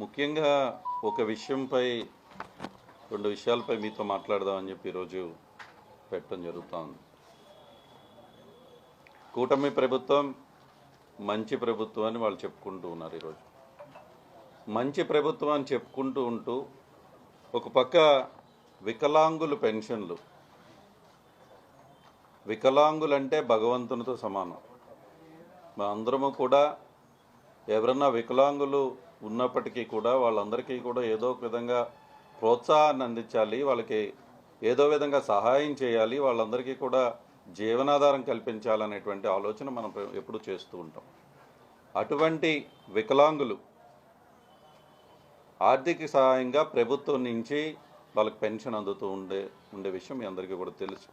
ముఖ్యంగా ఒక విషయంపై రెండు విషయాలపై మీతో మాట్లాడదామని చెప్పి ఈరోజు పెట్టడం జరుగుతోంది. కూటమి ప్రభుత్వం మంచి ప్రభుత్వం అని వాళ్ళు చెప్పుకుంటూ ఉన్నారు ఈరోజు. మంచి ప్రభుత్వం అని చెప్పుకుంటూ ఉంటూ ఒక పక్క వికలాంగులు పెన్షన్లు. వికలాంగులంటే భగవంతునితో సమానం. మా అందరము కూడా ఎవరన్నా వికలాంగులు ఉన్నప్పటికీ కూడా వాళ్ళందరికీ కూడా ఏదో ఒక విధంగా ప్రోత్సాహాన్ని అందించాలి వాళ్ళకి ఏదో విధంగా సహాయం చేయాలి వాళ్ళందరికీ కూడా జీవనాధారం కల్పించాలనేటువంటి ఆలోచన మనం ఎప్పుడు చేస్తూ ఉంటాం. అటువంటి వికలాంగులు ఆర్థిక సహాయంగా ప్రభుత్వం నుంచి వాళ్ళకి పెన్షన్ అందుతూ ఉండే ఉండే విషయం మీ అందరికీ కూడా తెలుసు.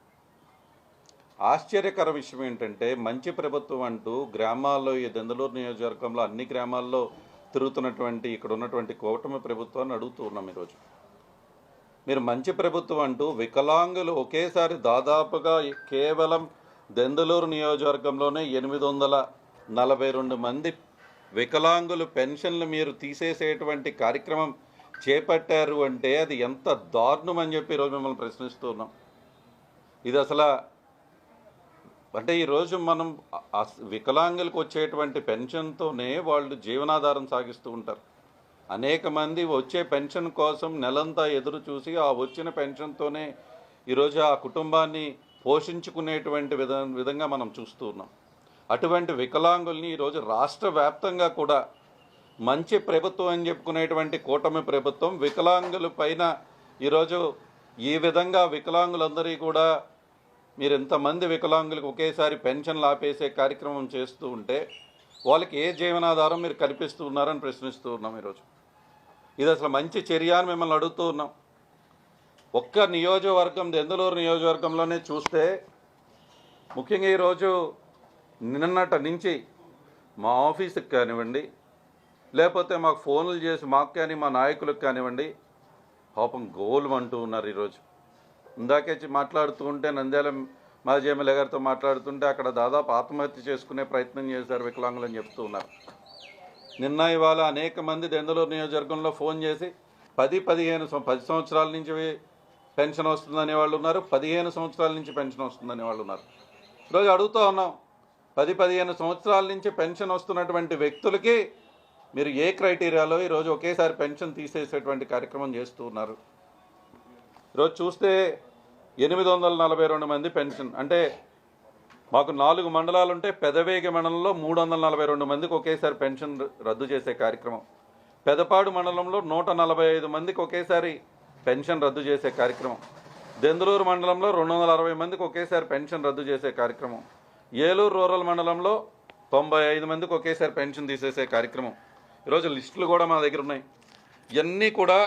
ఆశ్చర్యకర విషయం ఏంటంటే మంచి ప్రభుత్వం అంటూ గ్రామాల్లో ఈ దెందలూరు నియోజకవర్గంలో అన్ని గ్రామాల్లో తిరుగుతున్నటువంటి ఇక్కడ ఉన్నటువంటి కూటమి ప్రభుత్వాన్ని అడుగుతూ ఉన్నాం ఈరోజు. మీరు మంచి ప్రభుత్వం అంటూ వికలాంగులు ఒకేసారి దాదాపుగా కేవలం దెందలూరు నియోజకవర్గంలోనే ఎనిమిది వందల నలభై రెండు మంది వికలాంగులు పెన్షన్లు మీరు తీసేసేటువంటి కార్యక్రమం చేపట్టారు అంటే అది ఎంత దారుణం అని చెప్పి ఈరోజు మిమ్మల్ని ప్రశ్నిస్తూ ఉన్నాం. ఇది అసలు అంటే ఈరోజు మనం ఆ- వికలాంగులకు వచ్చేటువంటి పెన్షన్తోనే వాళ్ళు జీవనాధారం సాగిస్తూ ఉంటారు. అనేక మంది వచ్చే పెన్షన్ కోసం నెలంతా ఎదురు చూసి ఆ వచ్చిన పెన్షన్తోనే ఈరోజు ఆ కుటుంబాన్ని పోషించుకునేటువంటి విధ విధంగా మనం చూస్తూ ఉన్నాం. అటువంటి వికలాంగుల్ని ఈరోజు రాష్ట్ర వ్యాప్తంగా కూడా మంచి ప్రభుత్వం అని చెప్పుకునేటువంటి కూటమి ప్రభుత్వం వికలాంగుల పైన ఈరోజు ఈ విధంగా వికలాంగులందరి కూడా మీరు ఎంతమంది వికలాంగులకు ఒకేసారి పెన్షన్లు ఆపేసే కార్యక్రమం చేస్తూ ఉంటే వాళ్ళకి ఏ జీవనాధారం మీరు కల్పిస్తూ ఉన్నారని ప్రశ్నిస్తూ ఉన్నాం ఈరోజు. ఇది అసలు మంచి చర్య అని మిమ్మల్ని అడుగుతూ ఉన్నాం. ఒక్క నియోజకవర్గం దెందులూరు నియోజకవర్గంలోనే చూస్తే ముఖ్యంగా ఈరోజు నిన్నట నుంచి మా ఆఫీస్కి కానివ్వండి లేకపోతే మాకు ఫోన్లు చేసి మాకు కానీ మా నాయకులకు కానివ్వండి పాపం గోలు అంటూ ఉన్నారు ఈరోజు. ఇందాకే మాట్లాడుతూ ఉంటే నంద్యాల మాజీ ఎమ్మెల్యే గారితో మాట్లాడుతుంటే అక్కడ దాదాపు ఆత్మహత్య చేసుకునే ప్రయత్నం చేశారు వికలాంగులు అని చెప్తూ ఉన్నారు. నిన్న ఇవాళ అనేక మంది దెందలూరు నియోజకవర్గంలో ఫోన్ చేసి పది పదిహేను పది సంవత్సరాల నుంచి పెన్షన్ వస్తుందనే వాళ్ళు ఉన్నారు పదిహేను సంవత్సరాల నుంచి పెన్షన్ వస్తుందనే వాళ్ళు ఉన్నారు. ఈరోజు అడుగుతూ ఉన్నాం పది పదిహేను సంవత్సరాల నుంచి పెన్షన్ వస్తున్నటువంటి వ్యక్తులకి మీరు ఏ క్రైటీరియాలో ఈరోజు ఒకేసారి పెన్షన్ తీసేసేటువంటి కార్యక్రమం చేస్తూ ఉన్నారు? ఈరోజు చూస్తే ఎనిమిది వందల నలభై రెండు మంది పెన్షన్. అంటే మాకు నాలుగు మండలాలు ఉంటే పెదవేగి మండలంలో మూడు వందల నలభై రెండు మందికి ఒకేసారి పెన్షన్ రద్దు చేసే కార్యక్రమం. పెదపాడు మండలంలో నూట నలభై ఐదు మందికి ఒకేసారి పెన్షన్ రద్దు చేసే కార్యక్రమం. దెందులూరు మండలంలో రెండు వందల అరవై మందికి ఒకేసారి పెన్షన్ రద్దు చేసే కార్యక్రమం. ఏలూరు రూరల్ మండలంలో తొంభై ఐదు మందికి ఒకేసారి పెన్షన్ తీసేసే కార్యక్రమం. ఈరోజు లిస్టులు కూడా మా దగ్గర ఉన్నాయి. ఇవన్నీ కూడా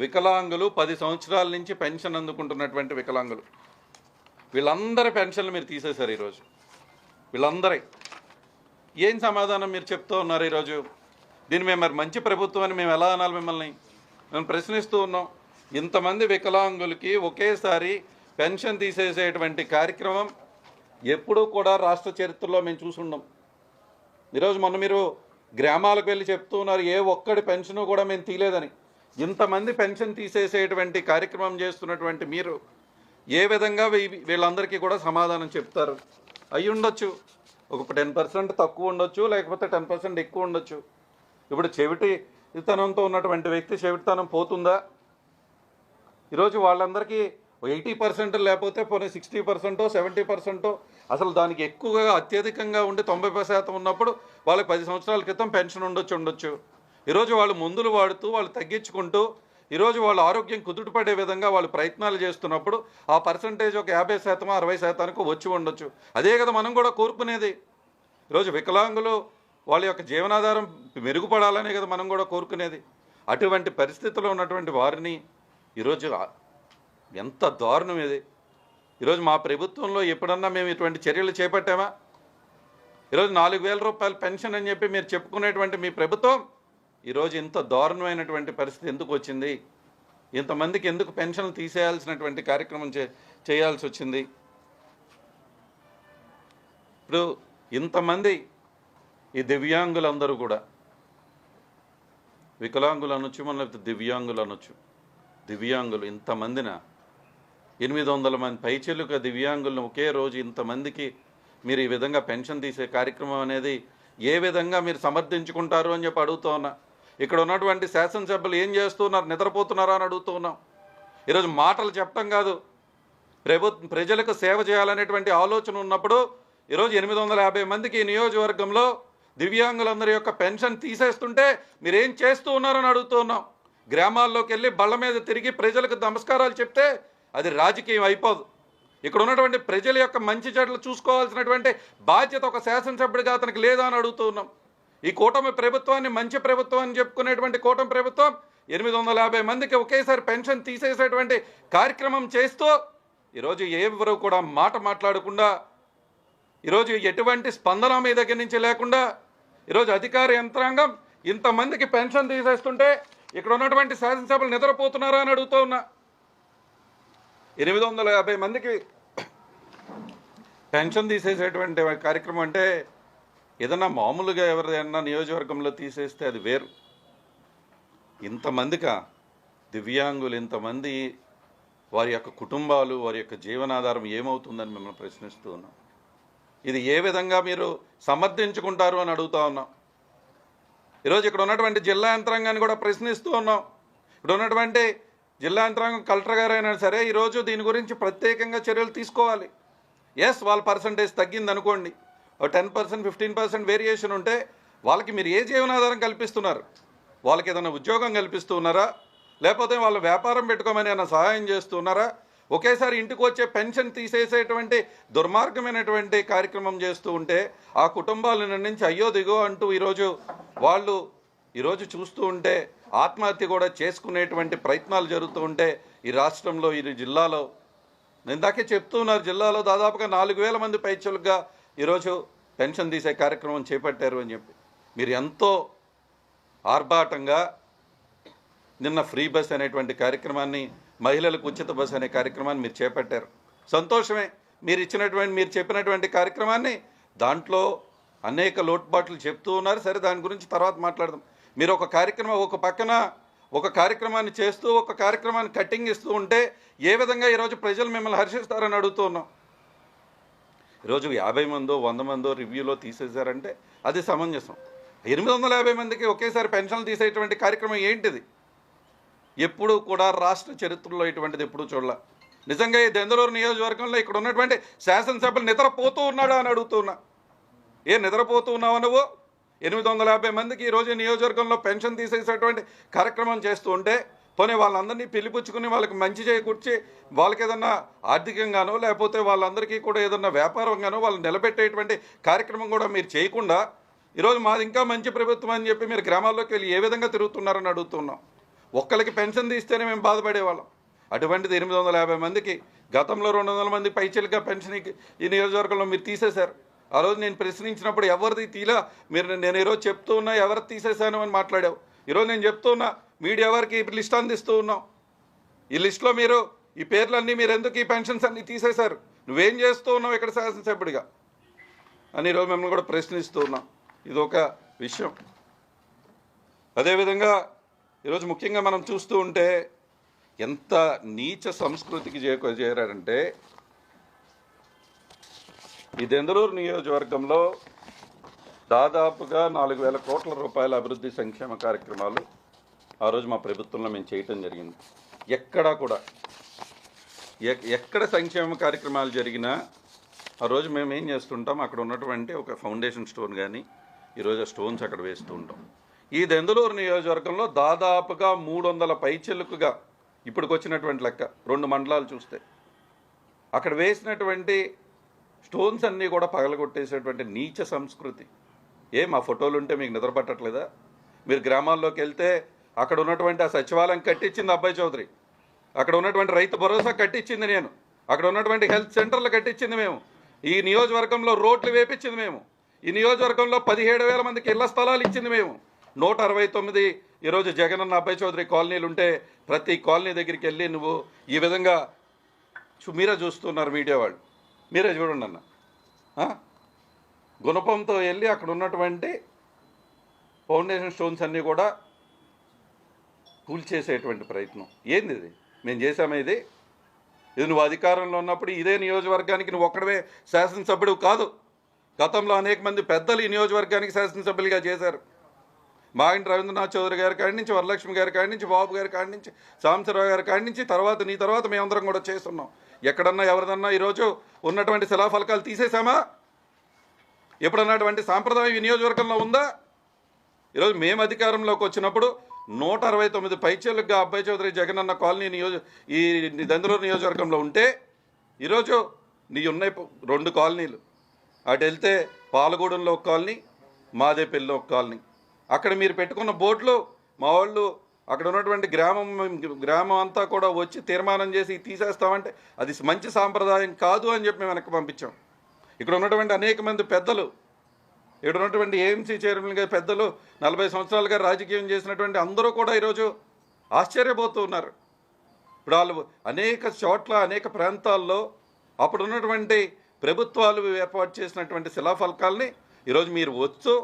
వికలాంగులు పది సంవత్సరాల నుంచి పెన్షన్ అందుకుంటున్నటువంటి వికలాంగులు. వీళ్ళందరి పెన్షన్లు మీరు తీసేశారు ఈరోజు. వీళ్ళందరి. ఏం సమాధానం మీరు చెప్తూ ఉన్నారు ఈరోజు? దీన్ని మేము మరి మంచి ప్రభుత్వం అని మేము ఎలా అనాలి మిమ్మల్ని? మేము ప్రశ్నిస్తూ ఉన్నాం. ఇంతమంది వికలాంగులకి ఒకేసారి పెన్షన్ తీసేసేటువంటి కార్యక్రమం ఎప్పుడూ కూడా రాష్ట్ర చరిత్రలో మేము చూసుండం. ఈరోజు మొన్న మీరు గ్రామాలకు వెళ్ళి చెప్తూ ఉన్నారు ఏ ఒక్కడి పెన్షన్ కూడా మేము తీయలేదని. ఇంతమంది పెన్షన్ తీసేసేటువంటి కార్యక్రమం చేస్తున్నటువంటి మీరు ఏ విధంగా వీ- వీళ్ళందరికీ కూడా సమాధానం చెప్తారు? అయి ఉండొచ్చు. ఒక టెన్ పర్సెంట్ తక్కువ ఉండొచ్చు లేకపోతే టెన్ పర్సెంట్ ఎక్కువ ఉండొచ్చు. ఇప్పుడు చెవిటితనంతో ఉన్నటువంటి వ్యక్తి చెవిటితనం పోతుందా? ఈరోజు వాళ్ళందరికీ ఎయిటీ పర్సెంట్ లేకపోతే పోనీ సిక్స్టీ పర్సెంటో సెవెంటీ పర్సెంటో అసలు దానికి ఎక్కువగా అత్యధికంగా ఉండి తొంభై శాతం ఉన్నప్పుడు వాళ్ళకి పది సంవత్సరాల క్రితం పెన్షన్ ఉండొచ్చు ఉండొచ్చు. ఈరోజు వాళ్ళు మందులు వాడుతూ వాళ్ళు తగ్గించుకుంటూ ఈరోజు వాళ్ళ ఆరోగ్యం కుదుటపడే విధంగా వాళ్ళు ప్రయత్నాలు చేస్తున్నప్పుడు ఆ పర్సంటేజ్ ఒక యాభై శాతం అరవై శాతానికి వచ్చి ఉండొచ్చు. అదే కదా మనం కూడా కోరుకునేది. ఈరోజు వికలాంగులు వాళ్ళ యొక్క జీవనాధారం మెరుగుపడాలనే కదా మనం కూడా కోరుకునేది. అటువంటి పరిస్థితిలో ఉన్నటువంటి వారిని ఈరోజు ఎంత దారుణం ఇది. ఈరోజు మా ప్రభుత్వంలో ఎప్పుడన్నా మేము ఇటువంటి చర్యలు చేపట్టామా? ఈరోజు నాలుగు వేల రూపాయల పెన్షన్ అని చెప్పి మీరు చెప్పుకునేటువంటి మీ ప్రభుత్వం ఈరోజు ఇంత దారుణమైనటువంటి పరిస్థితి ఎందుకు వచ్చింది? ఇంతమందికి ఎందుకు పెన్షన్లు తీసేయాల్సినటువంటి కార్యక్రమం చే చేయాల్సి వచ్చింది? ఇప్పుడు ఇంతమంది ఈ దివ్యాంగులందరూ కూడా వికలాంగులు అనొచ్చు మన లేకపోతే దివ్యాంగులు అనొచ్చు దివ్యాంగులు ఇంతమందిన ఎనిమిది వందల మంది పైచెలుక దివ్యాంగులను ఒకే రోజు ఇంతమందికి మీరు ఈ విధంగా పెన్షన్ తీసే కార్యక్రమం అనేది ఏ విధంగా మీరు సమర్థించుకుంటారు అని చెప్పి అడుగుతూ ఉన్నా. ఇక్కడ ఉన్నటువంటి శాసనసభ్యులు ఏం చేస్తున్నారు? నిద్రపోతున్నారా అని అడుగుతూ ఉన్నాం. ఈరోజు మాటలు చెప్పడం కాదు. ప్రభు ప్రజలకు సేవ చేయాలనేటువంటి ఆలోచన ఉన్నప్పుడు ఈరోజు ఎనిమిది వందల యాభై మందికి ఈ నియోజకవర్గంలో దివ్యాంగులందరి యొక్క పెన్షన్ తీసేస్తుంటే మీరేం చేస్తూ ఉన్నారని అడుగుతూ ఉన్నాం. గ్రామాల్లోకి వెళ్ళి బళ్ళ మీద తిరిగి ప్రజలకు నమస్కారాలు చెప్తే అది రాజకీయం అయిపోదు. ఇక్కడ ఉన్నటువంటి ప్రజల యొక్క మంచి చెడ్లు చూసుకోవాల్సినటువంటి బాధ్యత ఒక శాసనసభ్యుడిగా అతనికి లేదా అని అడుగుతూ ఉన్నాం. ఈ కూటమి ప్రభుత్వాన్ని మంచి ప్రభుత్వం అని చెప్పుకునేటువంటి కూటమి ప్రభుత్వం ఎనిమిది వందల యాభై మందికి ఒకేసారి పెన్షన్ తీసేసేటువంటి కార్యక్రమం చేస్తూ ఈరోజు ఎవరు కూడా మాట మాట్లాడకుండా ఈరోజు ఎటువంటి స్పందన మీ దగ్గర నుంచి లేకుండా ఈరోజు అధికార యంత్రాంగం ఇంతమందికి పెన్షన్ తీసేస్తుంటే ఇక్కడ ఉన్నటువంటి శాసనసభలు నిద్రపోతున్నారా అని అడుగుతూ ఉన్నా. ఎనిమిది వందల యాభై మందికి పెన్షన్ తీసేసేటువంటి కార్యక్రమం అంటే ఏదన్నా మామూలుగా ఎవరైనా నియోజకవర్గంలో తీసేస్తే అది వేరు. ఇంతమందిక దివ్యాంగులు ఇంతమంది వారి యొక్క కుటుంబాలు వారి యొక్క జీవనాధారం ఏమవుతుందని మిమ్మల్ని ప్రశ్నిస్తూ ఉన్నాం. ఇది ఏ విధంగా మీరు సమర్థించుకుంటారు అని అడుగుతా ఉన్నాం. ఈరోజు ఇక్కడ ఉన్నటువంటి జిల్లా యంత్రాంగాన్ని కూడా ప్రశ్నిస్తూ ఉన్నాం. ఇక్కడ ఉన్నటువంటి జిల్లా యంత్రాంగం కలెక్టర్ గారైనా సరే ఈరోజు దీని గురించి ప్రత్యేకంగా చర్యలు తీసుకోవాలి. ఎస్ వాళ్ళ పర్సంటేజ్ తగ్గింది అనుకోండి ten percent fifteen percent variation ఉంటే వాళ్ళకి మీరు ఏ జీవనాధారం కల్పిస్తున్నారు? వాళ్ళకి ఏదైనా ఉద్యోగం కల్పిస్తున్నారా? లేకపోతే వాళ్ళు వ్యాపారం పెట్టుకోమని ఏమైనా సహాయం చేస్తున్నారా? ఒకేసారి ఇంటికి వచ్చే పెన్షన్ తీసేసేటువంటి దుర్మార్గమైనటువంటి కార్యక్రమం చేస్తూ ఉంటే ఆ కుటుంబాల నుంచి అయ్యో దిగో అంటూ ఈరోజు వాళ్ళు ఈరోజు చూస్తూ ఉంటే ఆత్మహత్య కూడా చేసుకునేటువంటి ప్రయత్నాలు జరుగుతూ ఉంటే ఈ రాష్ట్రంలో ఈ జిల్లాలో. నేను ఇందాకే చెప్తున్నారు జిల్లాలో దాదాపుగా నాలుగు వేల మంది పైచలుగా ఈరోజు పెన్షన్ తీసే కార్యక్రమం చేపట్టారు అని చెప్పి. మీరు ఎంతో ఆర్భాటంగా నిన్న ఫ్రీ బస్ అనేటువంటి కార్యక్రమాన్ని మహిళలకు ఉచిత బస్ అనే కార్యక్రమాన్ని మీరు చేపట్టారు. సంతోషమే. మీరు ఇచ్చినటువంటి మీరు చెప్పినటువంటి కార్యక్రమాన్ని దాంట్లో అనేక లోటుపాట్లు చెప్తూ ఉన్నారు. సరే దాని గురించి తర్వాత మాట్లాడదాం. మీరు ఒక కార్యక్రమం ఒక పక్కన ఒక కార్యక్రమాన్ని చేస్తూ ఒక కార్యక్రమాన్ని కట్టింగ్ ఇస్తూ ఉంటే ఏ విధంగా ఈరోజు ప్రజలు మిమ్మల్ని హర్షిస్తారని అడుగుతూ ఉన్నాం. ఈరోజు యాభై మందో వంద మందో రివ్యూలో తీసేశారంటే అది సమంజసం. ఎనిమిది వందల యాభై మందికి ఒకేసారి పెన్షన్లు తీసేటువంటి కార్యక్రమం ఏంటిది? ఎప్పుడూ కూడా రాష్ట్ర చరిత్రలో ఇటువంటిది ఎప్పుడూ చూడాల. నిజంగా ఈ దెందలూరు నియోజకవర్గంలో ఇక్కడ ఉన్నటువంటి శాసనసభ్యులు నిద్రపోతూ ఉన్నాడా అని అడుగుతున్నా. ఏ నిద్రపోతూ ఉన్నావు నువ్వు? ఎనిమిది వందల యాభై మందికి ఈరోజు నియోజకవర్గంలో పెన్షన్ తీసేసేటువంటి కార్యక్రమం చేస్తూ ఉంటే పోనీ వాళ్ళందరినీ పిలిపించుకుని వాళ్ళకి మంచి చేకూర్చి వాళ్ళకి ఏదన్నా ఆర్థికంగానో లేకపోతే వాళ్ళందరికీ కూడా ఏదన్నా వ్యాపారంగానో వాళ్ళు నిలబెట్టేటువంటి కార్యక్రమం కూడా మీరు చేయకుండా ఈరోజు మాది ఇంకా మంచి ప్రభుత్వం అని చెప్పి మీరు గ్రామాల్లోకి వెళ్ళి ఏ విధంగా తిరుగుతున్నారని అడుగుతున్నాం. ఒక్కరికి పెన్షన్ తీస్తేనే మేము బాధపడేవాళ్ళం. అటువంటిది ఎనిమిది వందల యాభై మందికి గతంలో రెండు వందల మంది పైచలుగా పెన్షన్ ఈ- ఈ నియోజకవర్గంలో మీరు తీసేశారు. ఆ రోజు నేను ప్రశ్నించినప్పుడు ఎవరిది తీలా? మీరు నేను ఈరోజు చెప్తూ ఉన్నా ఎవరు తీసేశాను అని మాట్లాడావు. ఈరోజు నేను చెప్తూ ఉన్నా మీడియా వారికి లిస్ట్ అందిస్తూ ఉన్నాం. ఈ లిస్ట్లో మీరు ఈ పేర్లన్నీ మీరు ఎందుకు ఈ పెన్షన్స్ అన్నీ తీసేశారు? నువ్వేం చేస్తూ ఉన్నావు ఇక్కడ శాసనసభ్యుడిగా? అని ఈరోజు మిమ్మల్ని కూడా ప్రశ్నిస్తూ ఉన్నాం. ఇది ఒక విషయం. అదేవిధంగా ఈరోజు ముఖ్యంగా మనం చూస్తూ ఉంటే ఎంత నీచ సంస్కృతికి చేకూ చేరారంటే ఈ దెందలూరు నియోజకవర్గంలో దాదాపుగా నాలుగు వేల కోట్ల రూపాయల అభివృద్ధి సంక్షేమ కార్యక్రమాలు ఆ రోజు మా ప్రభుత్వంలో మేము చేయటం జరిగింది. ఎక్కడా కూడా ఎక్కడ సంక్షేమ కార్యక్రమాలు జరిగినా ఆ రోజు మేము ఏం చేస్తుంటాం అక్కడ ఉన్నటువంటి ఒక ఫౌండేషన్ స్టోన్ కానీ ఈరోజు ఆ స్టోన్స్ అక్కడ వేస్తూ ఉంటాం. ఈ దెందులూరు నియోజకవర్గంలో దాదాపుగా మూడు వందల పైచెలుకుగా ఇప్పటికి వచ్చినటువంటి లెక్క రెండు మండలాలు చూస్తే. అక్కడ వేసినటువంటి స్టోన్స్ అన్నీ కూడా పగలగొట్టేసేటువంటి నీచ సంస్కృతి. ఏ మా ఫోటోలు ఉంటే మీకు నిద్ర పట్టట్లేదా మీరు గ్రామాల్లోకి వెళ్తే అక్కడ ఉన్నటువంటి ఆ సచివాలయం కట్టించింది అబ్బాయి చౌదరి. అక్కడ ఉన్నటువంటి రైతు భరోసా కట్టించింది నేను. అక్కడ ఉన్నటువంటి హెల్త్ సెంటర్లు కట్టించింది మేము. ఈ నియోజకవర్గంలో రోడ్లు వేపించింది మేము. ఈ నియోజకవర్గంలో పదిహేడు వేల మందికి ఇళ్ళ స్థలాలు ఇచ్చింది మేము. నూట అరవై తొమ్మిది ఈరోజు జగనన్న అబ్బాయి చౌదరి కాలనీలు ఉంటే ప్రతి కాలనీ దగ్గరికి వెళ్ళి నువ్వు ఈ విధంగా మీరే చూస్తున్నారు మీడియా వాళ్ళు. మీరే చూడండి అన్న. గుణపంతో వెళ్ళి అక్కడ ఉన్నటువంటి ఫౌండేషన్ స్టోన్స్ అన్నీ కూడా కూల్చేసేటువంటి ప్రయత్నం. ఏంది ఇది మేము చేసామా ఇది? ఇది నువ్వు అధికారంలో ఉన్నప్పుడు ఇదే నియోజకవర్గానికి నువ్వు ఒక్కడవే శాసనసభ్యుడు కాదు. గతంలో అనేక మంది పెద్దలు ఈ నియోజకవర్గానికి శాసనసభ్యులుగా చేశారు. మాగంటి రవీంద్రనాథ్ చౌదరి గారి కాడి నుంచి వరలక్ష్మి గారి కాడి నుంచి బాబు గారి కాడి నుంచి సాంబశివరావు గారి కాడి నుంచి తర్వాత నీ తర్వాత మేమందరం కూడా చేస్తున్నాం. ఎక్కడన్నా ఎవరిదన్నా ఈరోజు ఉన్నటువంటి శిలాఫలకాలు తీసేసామా ఎప్పుడన్నటువంటి సాంప్రదాయం ఈ నియోజకవర్గంలో ఉందా? ఈరోజు మేము అధికారంలోకి వచ్చినప్పుడు నూట అరవై తొమ్మిది పైచేళ్ళుగా అబ్బాయి చౌదరి జగనన్న కాలనీ నియోజ ఈ దందులూరు నియోజకవర్గంలో ఉంటే ఈరోజు నీ ఉన్నాయి రెండు కాలనీలు. అటు వెళ్తే పాలగూడెంలో ఒక కాలనీ మాదేపల్లిలో ఒక కాలనీ. అక్కడ మీరు పెట్టుకున్న బోట్లు మా వాళ్ళు అక్కడ ఉన్నటువంటి గ్రామం గ్రామం అంతా కూడా వచ్చి తీర్మానం చేసి తీసేస్తామంటే అది మంచి సాంప్రదాయం కాదు అని చెప్పి మేము వెనక్కి పంపించాం. ఇక్కడ ఉన్నటువంటి అనేక మంది పెద్దలు ఇక్కడ ఉన్నటువంటి ఏఎంసీ చైర్మన్గా పెద్దలు నలభై సంవత్సరాలుగా రాజకీయం చేసినటువంటి అందరూ కూడా ఈరోజు ఆశ్చర్యపోతూ ఉన్నారు. ఇప్పుడు వాళ్ళు అనేక చోట్ల అనేక ప్రాంతాల్లో అప్పుడు ఉన్నటువంటి ప్రభుత్వాలు ఏర్పాటు చేసినటువంటి శిలాఫలకాల్ని ఈరోజు మీరు వచ్చు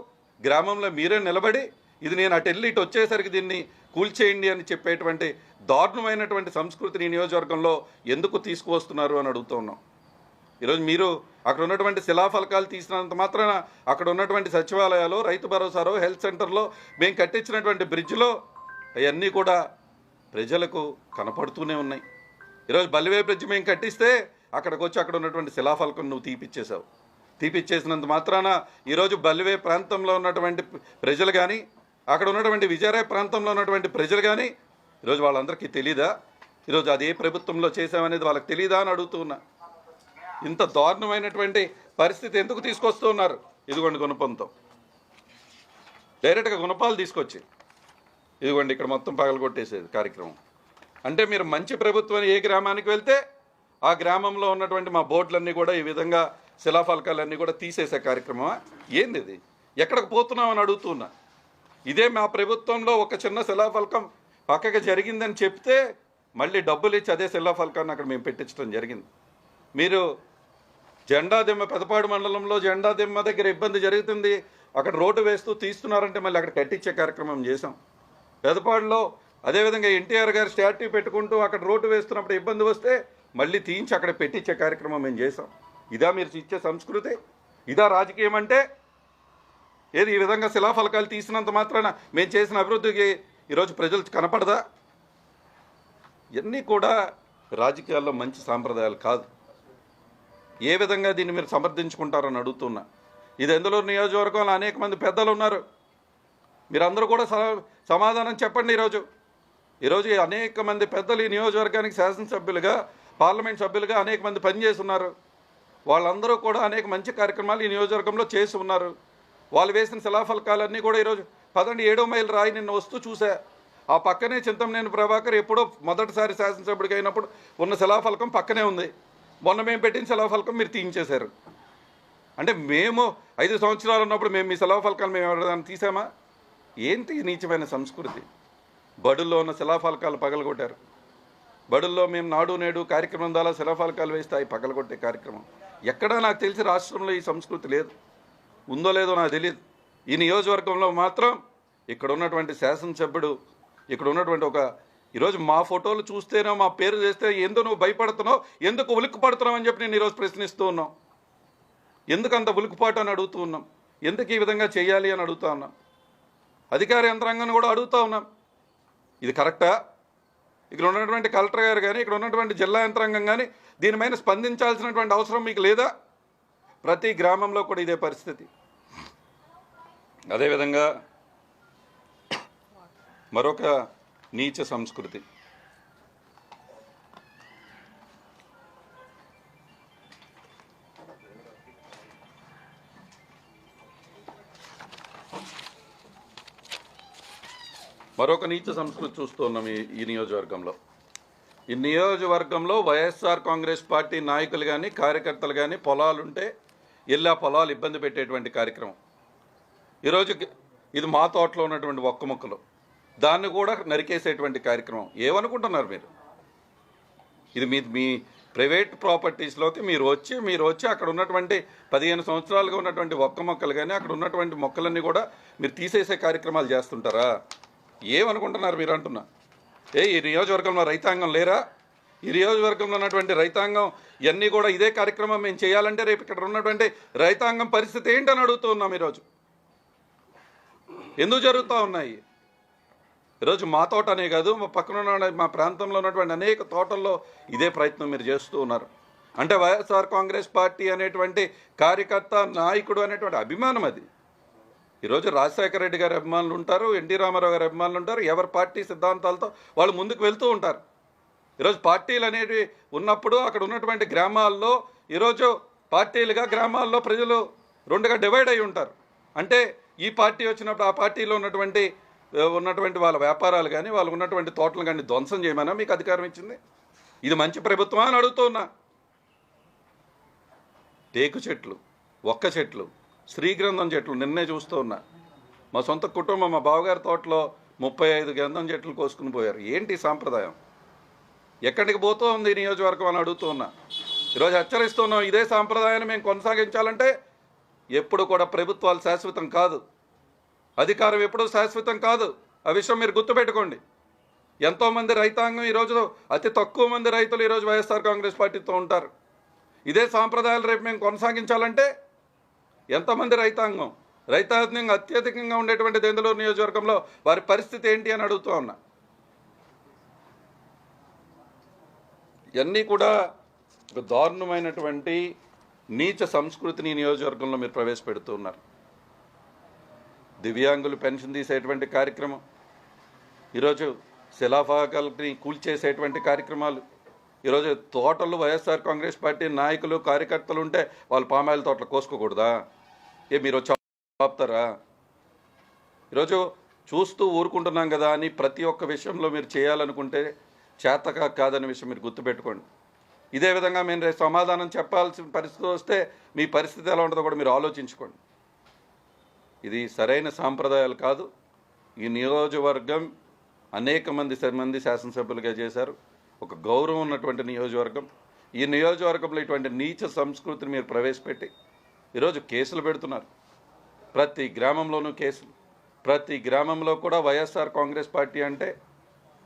గ్రామంలో మీరే నిలబడి ఇది నేను అటు వెళ్ళి ఇటు వచ్చేసరికి దీన్ని కూల్చేయండి అని చెప్పేటువంటి దారుణమైనటువంటి సంస్కృతిని నియోజకవర్గంలో ఎందుకు తీసుకువస్తున్నారు అని అడుగుతూ ఉన్నాం. ఈరోజు మీరు అక్కడ ఉన్నటువంటి శిలాఫలకాలు తీసినంత మాత్రాన అక్కడ ఉన్నటువంటి సచివాలయాలు రైతు భరోసాలో హెల్త్ సెంటర్లో మేము కట్టించినటువంటి బ్రిడ్జ్లో అవన్నీ కూడా ప్రజలకు కనపడుతూనే ఉన్నాయి. ఈరోజు బల్లివే బ్రిడ్జ్ మేము కట్టిస్తే అక్కడికి వచ్చి అక్కడ ఉన్నటువంటి శిలాఫలకం నువ్వు తీపిచ్చేసావు. తీపిచ్చేసినంత మాత్రాన ఈరోజు బల్లివే ప్రాంతంలో ఉన్నటువంటి ప్రజలు కానీ అక్కడ ఉన్నటువంటి విజయరాయ ప్రాంతంలో ఉన్నటువంటి ప్రజలు కానీ ఈరోజు వాళ్ళందరికీ తెలీదా? ఈరోజు అది ఏ ప్రభుత్వంలో చేసామనేది వాళ్ళకి తెలీదా అని అడుగుతూ ఉన్నా. ఇంత దారుణమైనటువంటి పరిస్థితి ఎందుకు తీసుకొస్తున్నారు ఇదిగోండి గుణపంతో. డైరెక్ట్గా గుణపాలు తీసుకొచ్చి ఇదిగోండి ఇక్కడ మొత్తం పగలగొట్టేసేది కార్యక్రమం. అంటే మీరు మంచి ప్రభుత్వం ఏ గ్రామానికి వెళ్తే ఆ గ్రామంలో ఉన్నటువంటి మా బోర్డులన్నీ కూడా ఈ విధంగా శిలాఫలకాలన్నీ కూడా తీసేసే కార్యక్రమమా? ఏంది ఇది? ఎక్కడికి పోతున్నామని అడుగుతున్నా ఇదే మా ప్రభుత్వంలో ఒక చిన్న శిలాఫలకం పక్కకి జరిగిందని చెప్తే మళ్ళీ డబ్బులు ఇచ్చి అదే శిలాఫలకాన్ని అక్కడ మేము పెట్టించడం జరిగింది. మీరు జెండా దిమ్మ పెదపాడు మండలంలో జెండా దిమ్మ దగ్గర ఇబ్బంది జరుగుతుంది. అక్కడ రోడ్డు వేస్తూ తీస్తున్నారంటే మళ్ళీ అక్కడ కట్టించే కార్యక్రమం చేశాం. పెదపాడులో అదేవిధంగా ఎన్టీఆర్ గారు స్టాట్యూ పెట్టుకుంటూ అక్కడ రోడ్డు వేస్తున్నప్పుడు ఇబ్బంది వస్తే మళ్ళీ తీయించి అక్కడ పెట్టించే కార్యక్రమం మేము చేసాం ఇదా మీరు ఇచ్చే సంస్కృతి. ఇదా రాజకీయం అంటే ఏది? ఈ విధంగా శిలాఫలకాలు తీసినంత మాత్రాన మేము చేసిన అభివృద్ధికి ఈరోజు ప్రజలు కనపడదా? ఇవన్నీ కూడా రాజకీయాల్లో మంచి సాంప్రదాయాలు కాదు. ఏ విధంగా దీన్ని మీరు సమర్థించుకుంటారని అడుగుతున్నా. ఇది ఎందులో నియోజకవర్గంలో అనేక మంది పెద్దలు ఉన్నారు మీరందరూ కూడా స- సమాధానం చెప్పండి ఈరోజు. ఈరోజు అనేక మంది పెద్దలు ఈ నియోజకవర్గానికి శాసనసభ్యులుగా పార్లమెంట్ సభ్యులుగా అనేక మంది పనిచేస్తున్నారు. వాళ్ళందరూ కూడా అనేక మంచి కార్యక్రమాలు ఈ నియోజకవర్గంలో చేసి ఉన్నారు. వాళ్ళు వేసిన శిలాఫలకాలన్నీ కూడా ఈరోజు పదండి ఏడో మైలు రాయి నిన్న వస్తూ చూసా. ఆ పక్కనే చింతమనేని ప్రభాకర్ ఎప్పుడో మొదటిసారి శాసనసభ్యుడికి అయినప్పుడు ఉన్న శిలాఫలకం పక్కనే ఉంది. మొన్న మేము పెట్టిన శిలాఫలకం మీరు తీయించేశారు. అంటే మేము ఐదు సంవత్సరాలు ఉన్నప్పుడు మేము మీ శిలాఫలకాలు మేము ఎవరిదాన్ని తీసామా? ఏంటి నీచమైన సంస్కృతి? బడుల్లో ఉన్న శిలాఫలకాలు పగలగొట్టారు. బడుల్లో మేము నాడు నేడు కార్యక్రమం ద్వారా శిలాఫలకాలు వేస్తాయి పగలగొట్టే కార్యక్రమం. ఎక్కడా నాకు తెలిసి రాష్ట్రంలో ఈ సంస్కృతి లేదు. ఉందో లేదో నాకు తెలియదు ఈ నియోజకవర్గంలో మాత్రం ఇక్కడ ఉన్నటువంటి శాసనసభ్యుడు ఇక్కడ ఉన్నటువంటి ఒక ఈరోజు మా ఫోటోలు చూస్తేనో మా పేరు చేస్తే ఎందుకు నువ్వు భయపడుతున్నావు? ఎందుకు ఉలిక్కు పడుతున్నావు అని చెప్పి నేను ఈరోజు ప్రశ్నిస్తూ ఉన్నాం. ఎందుకు అంత ఉలిక్కుపాటు అని అడుగుతూ ఉన్నాం? ఎందుకు ఈ విధంగా చేయాలి అని అడుగుతా ఉన్నాం. అధికార యంత్రాంగాన్ని కూడా అడుగుతా ఉన్నాం. ఇది కరెక్టా? ఇక్కడ ఉన్నటువంటి కలెక్టర్ గారు కానీ ఇక్కడ ఉన్నటువంటి జిల్లా యంత్రాంగం కానీ దీనిపైన స్పందించాల్సినటువంటి అవసరం మీకు లేదా? ప్రతి గ్రామంలో కూడా ఇదే పరిస్థితి. అదేవిధంగా మరొక నీచ సంస్కృతి. మరొక నీచ సంస్కృతి చూస్తున్నాం ఈ ఈ నియోజకవర్గంలో. ఈ నియోజకవర్గంలో వైఎస్ఆర్ కాంగ్రెస్ పార్టీ నాయకులు కానీ కార్యకర్తలు కానీ పొలాలుంటే వెళ్ళి ఆ పొలాలు ఇబ్బంది పెట్టేటువంటి కార్యక్రమం. ఈరోజు ఇది మా తోటలో ఉన్నటువంటి ఒక్క మొక్కలు. దాన్ని కూడా నరికేసేటువంటి కార్యక్రమం. ఏమనుకుంటున్నారు మీరు? ఇది మీ మీ ప్రైవేట్ ప్రాపర్టీస్లోకి మీరు వచ్చి మీరు వచ్చి అక్కడ ఉన్నటువంటి పదిహేను సంవత్సరాలుగా ఉన్నటువంటి ఒక్క మొక్కలు కానీ అక్కడ ఉన్నటువంటి మొక్కలన్నీ కూడా మీరు తీసేసే కార్యక్రమాలు చేస్తుంటారా? ఏమనుకుంటున్నారు మీరు అంటున్నా? ఏ ఈ నియోజకవర్గంలో రైతాంగం లేరా? ఈ నియోజకవర్గంలో ఉన్నటువంటి రైతాంగం ఇవన్నీ కూడా ఇదే కార్యక్రమం మేము చేయాలంటే రేపు ఇక్కడ ఉన్నటువంటి రైతాంగం పరిస్థితి ఏంటని అడుగుతూ ఉన్నాం ఈరోజు. ఎందుకు జరుగుతూ ఉన్నాయి? ఈరోజు మా తోట అనే కాదు మా పక్కన ఉన్న మా ప్రాంతంలో ఉన్నటువంటి అనేక తోటల్లో ఇదే ప్రయత్నం మీరు చేస్తూ ఉన్నారు. అంటే వైఎస్ఆర్ కాంగ్రెస్ పార్టీ అనేటువంటి కార్యకర్త నాయకుడు అనేటువంటి అభిమానం అది. ఈరోజు రాజశేఖర రెడ్డి గారి అభిమానులు ఉంటారు ఎన్టీ రామారావు గారి అభిమానులు ఉంటారు ఎవరి పార్టీ సిద్ధాంతాలతో వాళ్ళు ముందుకు వెళ్తూ ఉంటారు. ఈరోజు పార్టీలు అనేవి ఉన్నప్పుడు అక్కడ ఉన్నటువంటి గ్రామాల్లో ఈరోజు పార్టీలుగా గ్రామాల్లో ప్రజలు రెండుగా డివైడ్ అయి ఉంటారు. అంటే ఈ పార్టీ వచ్చినప్పుడు ఆ పార్టీలో ఉన్నటువంటి ఉన్నటువంటి వాళ్ళ వ్యాపారాలు కానీ వాళ్ళు ఉన్నటువంటి తోటలు కానీ ధ్వంసం చేయమన్నా మీకు అధికారం ఇచ్చింది? ఇది మంచి ప్రభుత్వమా అని అడుగుతున్నా టేకు చెట్లు ఒక్క చెట్లు శ్రీగ్రంథం చెట్లు నిన్నే చూస్తూ ఉన్నా. మా సొంత కుటుంబం మా బావగారి తోటలో ముప్పై ఐదు గంధం చెట్లు కోసుకుని పోయారు. ఏంటి సాంప్రదాయం? ఎక్కడికి పోతూ ఉంది నియోజకవర్గం అని అడుగుతూ ఉన్నా. ఈరోజు హెచ్చరిస్తున్నాం ఇదే సాంప్రదాయాన్ని మేము కొనసాగించాలంటే ఎప్పుడు కూడా ప్రభుత్వాలు శాశ్వతం కాదు. అధికారం ఎప్పుడూ శాశ్వతం కాదు. ఆ విషయం మీరు గుర్తుపెట్టుకోండి. ఎంతోమంది రైతాంగం ఈరోజు అతి తక్కువ మంది రైతులు ఈరోజు వైఎస్ఆర్ కాంగ్రెస్ పార్టీతో ఉంటారు. ఇదే సాంప్రదాయాలు రేపు మేము కొనసాగించాలంటే ఎంతమంది రైతాంగం రైతాంగం అత్యధికంగా ఉండేటువంటి దెందులూరు నియోజకవర్గంలో వారి పరిస్థితి ఏంటి అని అడుగుతూ ఉన్నా. ఇవన్నీ కూడా ఒక దారుణమైనటువంటి నీచ సంస్కృతిని నియోజకవర్గంలో మీరు ప్రవేశపెడుతూ ఉన్నారు. దివ్యాంగులు పెన్షన్ తీసేటువంటి కార్యక్రమం. ఈరోజు శిలాఫాకల్ని కూల్చేసేటువంటి కార్యక్రమాలు. ఈరోజు తోటలు వైఎస్ఆర్ కాంగ్రెస్ పార్టీ నాయకులు కార్యకర్తలు ఉంటే వాళ్ళు పామాయిల తోటలు కోసుకోకూడదా? ఏ మీరు చెప్తారా ఆపుతారా? ఈరోజు చూస్తూ ఊరుకుంటున్నాం కదా అని ప్రతి ఒక్క విషయంలో మీరు చేయాలనుకుంటే చేతక కాదనే విషయం మీరు గుర్తుపెట్టుకోండి. ఇదే విధంగా మేము రేపు సమాధానం చెప్పాల్సిన పరిస్థితి వస్తే మీ పరిస్థితి ఎలా ఉంటుందో కూడా మీరు ఆలోచించుకోండి. ఇది సరైన సాంప్రదాయాలు కాదు. ఈ నియోజకవర్గం అనేక మంది మంది శాసనసభ్యులుగా చేశారు. ఒక గౌరవం ఉన్నటువంటి నియోజకవర్గం. ఈ నియోజకవర్గంలో ఇటువంటి నీచ సంస్కృతిని మీరు ప్రవేశపెట్టి ఈరోజు కేసులు పెడుతున్నారు. ప్రతి గ్రామంలోనూ కేసులు. ప్రతి గ్రామంలో కూడా వైఎస్ఆర్ కాంగ్రెస్ పార్టీ అంటే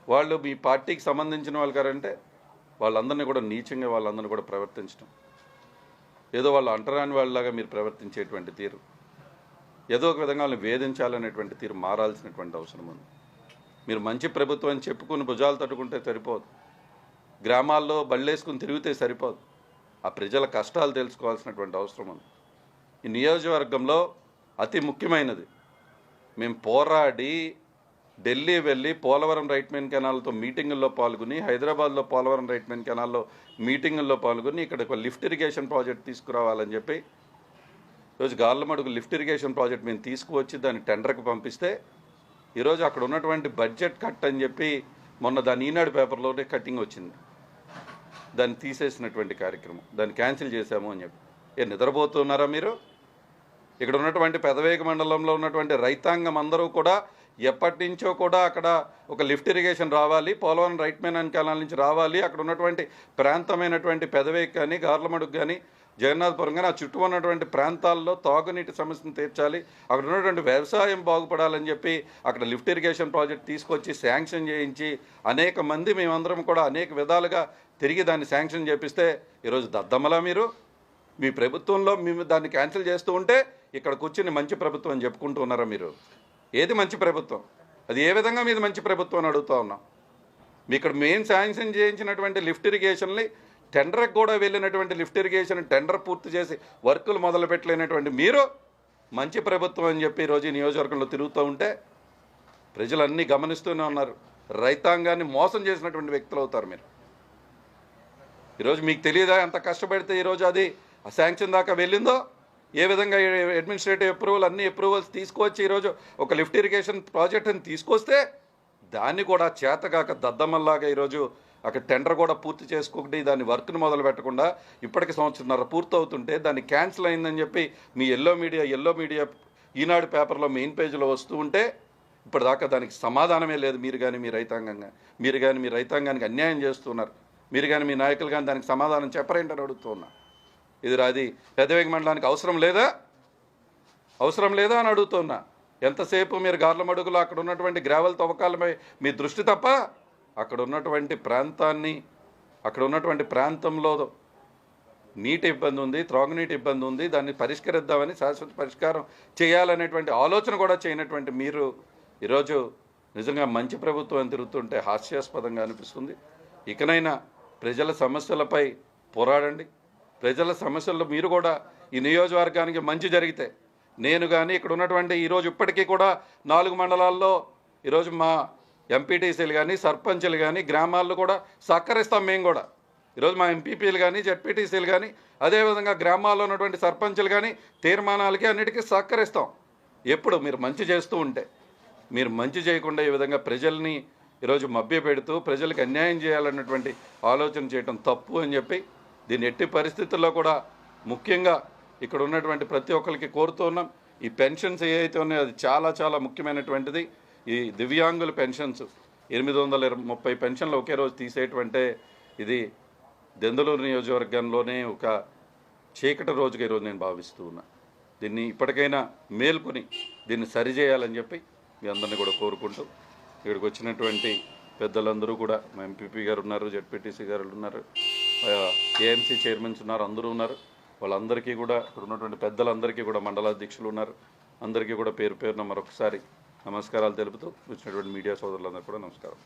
వాళ్ళు మీ పార్టీకి సంబంధించిన వాళ్ళు గారంటే వాళ్ళందరినీ కూడా నీచంగా వాళ్ళందరినీ కూడా ప్రవర్తించడం ఏదో వాళ్ళు అంటరాని వాళ్ళలాగా మీరు ప్రవర్తించేటువంటి తీరు. ఏదో ఒక విధంగా వాళ్ళని వేధించాలనేటువంటి తీరు మారాల్సినటువంటి అవసరం ఉంది. మీరు మంచి ప్రభుత్వం అని చెప్పుకుని భుజాలు తట్టుకుంటే సరిపోదు. గ్రామాల్లో బళ్ళేసుకుని తిరిగితే సరిపోదు. ఆ ప్రజల కష్టాలు తెలుసుకోవాల్సినటువంటి అవసరం ఉంది. ఈ నియోజకవర్గంలో అతి ముఖ్యమైనది మేము పోరాడి ఢిల్లీ వెళ్ళి పోలవరం రైట్ మెయిన్ కెనాల్తో మీటింగుల్లో పాల్గొని హైదరాబాద్లో పోలవరం రైట్ మెయిన్ కెనాల్లో మీటింగుల్లో పాల్గొని ఇక్కడ ఒక లిఫ్ట్ ఇరిగేషన్ ప్రాజెక్ట్ తీసుకురావాలని చెప్పి ఈరోజు గార్లమడుగు లిఫ్ట్ ఇరిగేషన్ ప్రాజెక్ట్ మేము తీసుకువచ్చి దాన్ని టెండర్కి పంపిస్తే ఈరోజు అక్కడ ఉన్నటువంటి బడ్జెట్ కట్ అని చెప్పి మొన్న దాని ఈనాడు పేపర్లోనే కటింగ్ వచ్చింది. దాన్ని తీసేసినటువంటి కార్యక్రమం. దాన్ని క్యాన్సిల్ చేశాము అని చెప్పి. ఏ నిద్రపోతున్నారా మీరు? ఇక్కడ ఉన్నటువంటి పెదవేగ మండలంలో ఉన్నటువంటి రైతాంగం అందరూ కూడా ఎప్పటి నుంచో కూడా అక్కడ ఒక లిఫ్ట్ ఇరిగేషన్ రావాలి Polavaram right main and canal నుంచి రావాలి. అక్కడ ఉన్నటువంటి ప్రాంతమైనటువంటి పెదవేక్ కానీ గార్లమడుగు కానీ జగన్నాథపురం కానీ ఆ చుట్టూ ఉన్నటువంటి ప్రాంతాల్లో తాగునీటి సమస్యను తీర్చాలి. అక్కడ ఉన్నటువంటి వ్యవసాయం బాగుపడాలని చెప్పి అక్కడ లిఫ్ట్ ఇరిగేషన్ ప్రాజెక్ట్ తీసుకొచ్చి శాంక్షన్ చేయించి అనేక మంది మేమందరం కూడా అనేక విధాలుగా తిరిగి దాన్ని శాంక్షన్ చేపిస్తే ఈరోజు దద్దమ్మలా మీరు. మీ ప్రభుత్వంలో మేము దాన్ని క్యాన్సిల్ చేస్తూ ఉంటే ఇక్కడ కూర్చుని మంచి ప్రభుత్వం అని చెప్పుకుంటూ ఉన్నారా మీరు? ఏది మంచి ప్రభుత్వం? అది ఏ విధంగా మీది మంచి ప్రభుత్వం అని అడుగుతూ ఉన్నాం. మీ ఇక్కడ మెయిన్ శాంక్షన్ చేయించినటువంటి లిఫ్ట్ ఇరిగేషన్ని టెండర్కి కూడా వెళ్ళినటువంటి లిఫ్ట్ ఇరిగేషన్ టెండర్ పూర్తి చేసి వర్కులు మొదలు పెట్టలేనటువంటి మీరు మంచి ప్రభుత్వం అని చెప్పి ఈరోజు నియోజకవర్గంలో తిరుగుతూ ఉంటే ప్రజలన్నీ గమనిస్తూనే ఉన్నారు. రైతాంగాన్ని మోసం చేసినటువంటి వ్యక్తులు అవుతారు మీరు. ఈరోజు మీకు తెలియదా ఎంత కష్టపడితే ఈరోజు అది ఆ శాంక్షన్ దాకా వెళ్ళిందో? ఏ విధంగా అడ్మినిస్ట్రేటివ్ అప్రూవల్ అన్ని అప్రూవల్స్ తీసుకొచ్చి ఈరోజు ఒక లిఫ్ట్ ఇరిగేషన్ ప్రాజెక్ట్ని తీసుకొస్తే దాన్ని కూడా చేతగాక దద్దమ్మల్లాగా ఈరోజు అక్కడ టెండర్ కూడా పూర్తి చేసుకోకుండా దాని వర్క్ను మొదలు పెట్టకుండా ఇప్పటికి సంవత్సరంన్నర పూర్తి అవుతుంటే దాన్ని క్యాన్సిల్ అయిందని చెప్పి మీ yellow media yellow media Eenadu పేపర్లో మెయిన్ పేజీలో వస్తూ ఉంటే ఇప్పటిదాకా దానికి సమాధానమే లేదు. మీరు కానీ మీ రైతాంగంగా మీరు కానీ మీ రైతాంగానికి అన్యాయం చేస్తున్నారు. మీరు కానీ మీ నాయకులు కానీ దానికి సమాధానం చెప్పరేంటని అడుగుతూ ఉన్నా. ఇది రాది పెద్దవేగ మండలానికి అవసరం లేదా? అవసరం లేదా అని అడుగుతున్నా ఎంతసేపు మీరు గార్లమడుగులో అక్కడ ఉన్నటువంటి గ్రావెల్ తవ్వకాలపై మీ దృష్టి తప్ప అక్కడ ఉన్నటువంటి ప్రాంతాన్ని అక్కడ ఉన్నటువంటి ప్రాంతంలో నీటి ఇబ్బంది ఉంది త్రాగునీటి ఇబ్బంది ఉంది దాన్ని పరిష్కరిద్దామని శాశ్వత పరిష్కారం చేయాలనేటువంటి ఆలోచన కూడా చేయనటువంటి మీరు ఈరోజు నిజంగా మంచి ప్రభుత్వం అని తిరుగుతుంటే హాస్యాస్పదంగా అనిపిస్తుంది. ఇకనైనా ప్రజల సమస్యలపై పోరాడండి. ప్రజల సమస్యల్లో మీరు కూడా ఈ నియోజకవర్గానికి మంచి జరిగితే నేను కానీ ఇక్కడ ఉన్నటువంటి ఈరోజు ఇప్పటికీ కూడా నాలుగు మండలాల్లో ఈరోజు మా ఎంపీటీసీలు కానీ సర్పంచులు కానీ గ్రామాల్లో కూడా సహకరిస్తాం మేము కూడా. ఈరోజు మా ఎంపీపీలు కానీ జడ్పీటీసీలు కానీ అదేవిధంగా గ్రామాల్లో ఉన్నటువంటి సర్పంచులు కానీ తీర్మానాలకి అన్నిటికీ సహకరిస్తాం. ఎప్పుడు మీరు మంచి చేస్తూ ఉంటే మీరు మంచి చేయకుండా ఈ విధంగా ప్రజల్ని ఈరోజు మభ్య పెడుతూ ప్రజలకు అన్యాయం చేయాలన్నటువంటి ఆలోచన చేయటం తప్పు అని చెప్పి దీన్ని ఎట్టి పరిస్థితుల్లో కూడా ముఖ్యంగా ఇక్కడ ఉన్నటువంటి ప్రతి ఒక్కరికి కోరుతూ ఉన్నాం. ఈ పెన్షన్స్ ఏవైతే ఉన్నాయో అది చాలా చాలా ముఖ్యమైనటువంటిది. ఈ దివ్యాంగుల పెన్షన్స్ ఎనిమిది వందల ఇరవై ముప్పై పెన్షన్లు ఒకే రోజు తీసేటువంటి ఇది దెందలూరు నియోజకవర్గంలోనే ఒక చీకటి రోజుగా ఈరోజు నేను భావిస్తూ ఉన్నా. దీన్ని ఇప్పటికైనా మేల్కొని దీన్ని సరిచేయాలని చెప్పి మీ అందరిని కూడా కోరుకుంటూ ఇక్కడికి వచ్చినటువంటి పెద్దలందరూ కూడా మా ఎంపీపీ గారు ఉన్నారు జడ్పీటీసీ గారు ఉన్నారు ఏఎంసీ చైర్మన్స్ ఉన్నారు అందరూ ఉన్నారు. వాళ్ళందరికీ కూడా ఇక్కడ ఉన్నటువంటి పెద్దలందరికీ కూడా మండలాధ్యక్షులు ఉన్నారు. అందరికీ కూడా పేరు పేరున మరొకసారి నమస్కారాలు తెలుపుతూ వచ్చినటువంటి మీడియా సోదరులందరూ కూడా నమస్కారం.